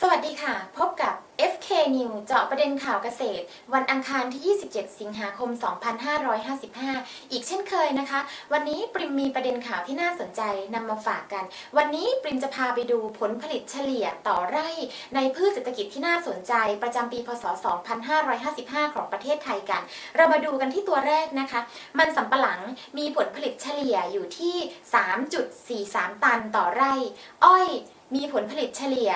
สวัสดีค่ะ พบกับ FK New เจาะประเด็นข่าวเกษตร วันอังคารที่ 27 สิงหาคม 2555 อีกเช่นเคยนะคะ วันนี้ปริมมีประเด็นข่าวที่น่าสนใจนำมาฝากกัน วันนี้ปริมจะพาไปดูผลผลิตเฉลี่ยต่อไร่ ในพืชเศรษฐกิจที่น่าสนใจประจำปีพศ 2555 ของประเทศไทยกัน เรามาดูกันที่ตัวแรกนะคะ มันสำปะหลังมีผลผลิตเฉลี่ยอยู่ที่ 3.43 ตันต่อไร่ อ้อยมีผลผลิตเฉลี่ย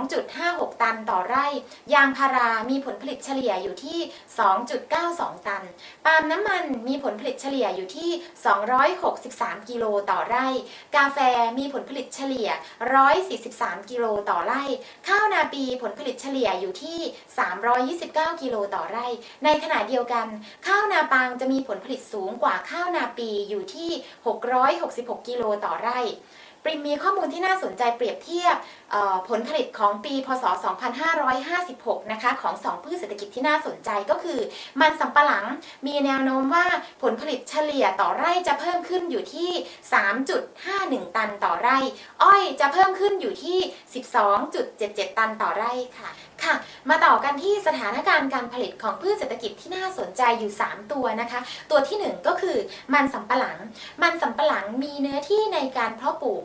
12.56 ตันต่อไร่ ยางพารามีผลผลิตเฉลี่ยอยู่ที่ 2.92 ตัน ปาล์มน้ำมันมีผลผลิตเฉลี่ยอยู่ที่ 263 กิโลต่อไร่ กาแฟมีผลผลิตเฉลี่ย 143 กิโลต่อไร่ ข้าวนาปีผลผลิตเฉลี่ยอยู่ที่ 329 กิโลต่อไร่ ในขณะเดียวกัน ข้าวนาปังจะมีผลผลิตสูงกว่าข้าวนาปีอยู่ที่ 666 กิโลต่อไร่ ปริมมีข้อมูลที่น่าสนใจเปรียบเทียบผลผลิตของปีพศ 2556 นะคะของ 2 พืชเศรษฐกิจที่น่าสนใจก็คือ มันสำปะหลังมีแนวโน้มว่าผลผลิตเฉลี่ยต่อไร่จะเพิ่มขึ้นอยู่ที่ 3.51 ตันต่อไร่ อ้อยจะเพิ่มขึ้นอยู่ที่ 12.77 ตันต่อไร่ค่ะค่ะมาต่อกันที่สถานการณ์การผลิตของพืชเศรษฐกิจที่น่าสนใจอยู่ 3 ตัวนะคะ ตัวที่ 1 ก็คือมันสำปะหลัง มันสำปะหลังมีเนื้อที่ในการเพาะปลูก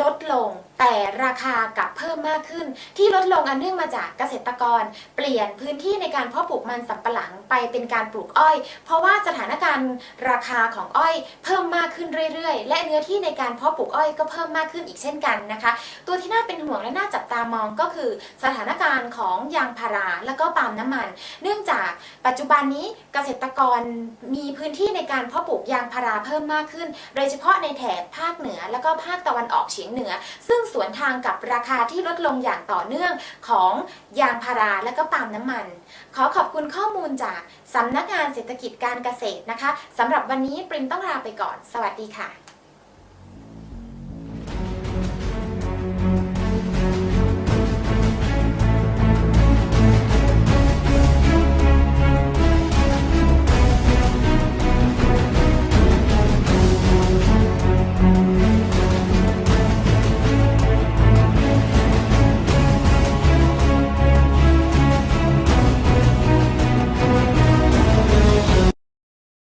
ลดลง แต่ราคากลับเพิ่มมากขึ้น ที่ลดลงอันเนื่องมาจากเกษตรกร เปลี่ยนพื้นที่ในการเพาะปลูกมันสำปะหลังไปเป็นการปลูกอ้อย เพราะว่าสถานการณ์ราคาของอ้อยเพิ่มมากขึ้นเรื่อยๆ และเนื้อที่ในการเพาะปลูกอ้อยก็เพิ่มมากขึ้นอีกเช่นกันนะคะ ตัวที่น่าเป็นห่วงและน่าจับตามองก็คือสถานการณ์ของยางพาราและก็ปาล์มน้ำมัน เนื่องจากปัจจุบันนี้เกษตรกรมีพื้นที่ในการเพาะปลูกยางพาราเพิ่มมากขึ้น โดยเฉพาะในแถบภาคเหนือและก็ภาคตะวันออกเฉียยงเหนือ ซึ่งสวนทางกับราคาที่ลดลงอย่างต่อเนื่องของยางพาราและก็ปาล์มน้ำมัน ขอขอบคุณข้อมูลจากสำนักงานเศรษฐกิจการเกษตรนะคะสำหรับวันนี้ปริมต้องลาไปก่อน สวัสดีค่ะ